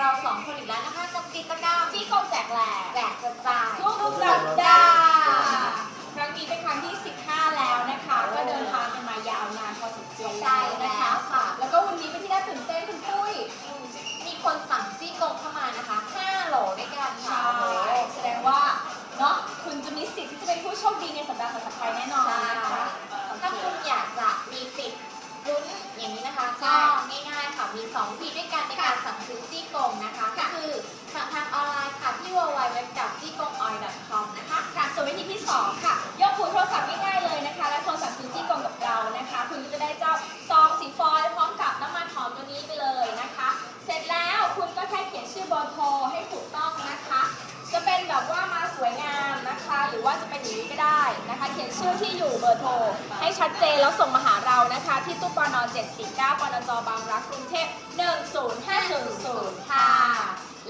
เราสองคนอีกแล้วนะคะกับกิจกรรมที่โกงแจกแหลกแจกกระจายทุกสัปดาห์ครั้งนี้เป็นครั้งที่ 15 แล้วนะคะ ก็เดินทางกันมายาวนานพอสมควรใช่แล้วนะแล้คะวค่ะ แล้วก็วันนี้เป็นที่น่าตื่นเต้นคุณปุ้ยมีคนสั่งซี่โครงเข้ามานะคะ5โหลด้วย 2วิธีด้วยกันในการสั่งซื้อซี่โครงนะคะก็คือ นอย่างนี้ก็ได้นะคะ เขียนชื่อที่อยู่เบอร์โทร ให้ชัดเจนแล้วส่งมาหาเรานะคะ ที่ตู้ปน749ปนจบางรักกรุงเทพ10500 ค่ะ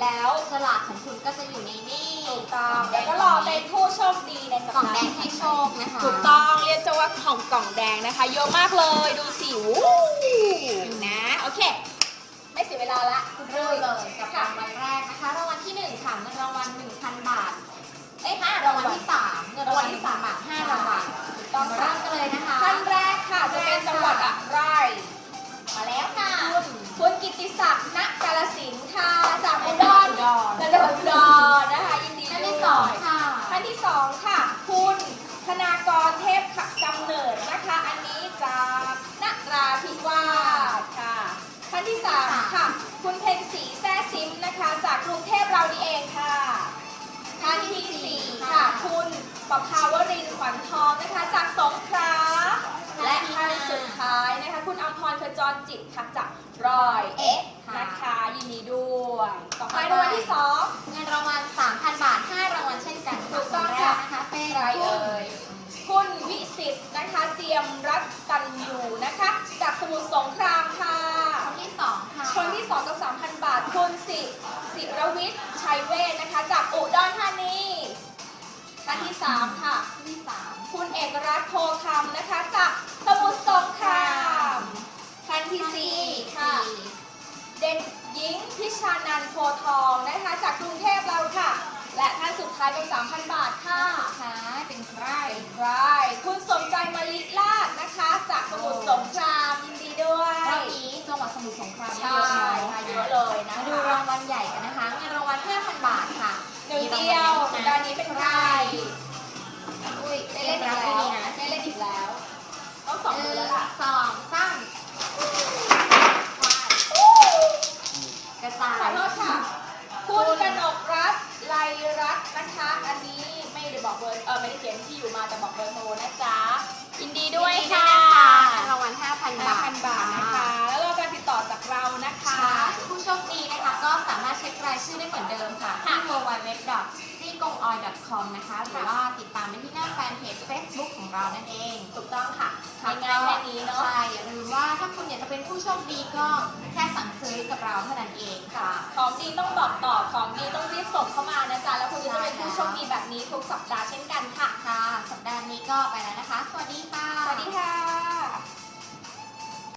แล้วสลากของคุณก็จะอยู่ในนี่ถูกต้องแล้วก็รอเป็นผู้โชคดีในสัปกล่องดาห์แดงให้โชคนะคะถูกต้องเรียกจะว่าของกล่องแดงนะคะเยอะมากเลยดูสิวู้นะ โอเค ไม่เสียเวลาละ ค่ะคุณเพ็ญศรีแซ่ซิมนะคะ จากกรุงเทพเรานี่เองค่ะท่านที่สี่ค่ะ คุณประภาวรินทร์ขวัญทองนะคะ จากสงขลาและท่านสุดท้ายนะคะ คุณอัมพรขจรจิตค่ะจากร้อยเอ็ดนะคะยินดีด้วยต่อไปรางวัลที่สองเงินรางวัล3,000 บาทห้ารางวัลเช่นกันถูกต้องนแรค่ะกนะคะเป็นใครเอ่ยคุณวิสิตนะคะเจียมรัตานที่3ค่ะคนที่สามคุณเอกรัตน์โพคำนะคะจากสมุทรสงครามท่านที่4ค่ะ เด็กหญิงพิชานันท์โพทองนะคะจากกรุงเทพเราค่ะ และท่านสุดท้ายเป็น 3,000 บาทค่ะท้ายเป็นใครไรคุณสมใจมาลิลาดนะคะ จากสมุทรสงครามยินดีด้วย รอบนี้จังหวัดสมุทรสงครามใช่ ซี่กงออย .com นะคะหรือว่าติดตามได้ที่หน้าแฟนเพจ Facebook ของเรานั่นเองถูกต้องค่ะค่ะง่ายๆแค่นี้เนาะใช่อย่าลืมว่าถ้าคุณอยากจะเป็นผู้โชคดีก็แค่สั่งซื้อกับเราเท่านั้นเองค่ะ ของดีต้องบอกต่อของดีต้องรีบส่งเข้ามานะจ๊ะแล้วคุณจะเป็นผู้โชคดีแบบนี้ทุกสัปดาห์เช่นกันค่ะค่ะ สัปดาห์นี้ก็ไปแล้วนะคะ สวัสดีค่ะ สวัสดีค่ะ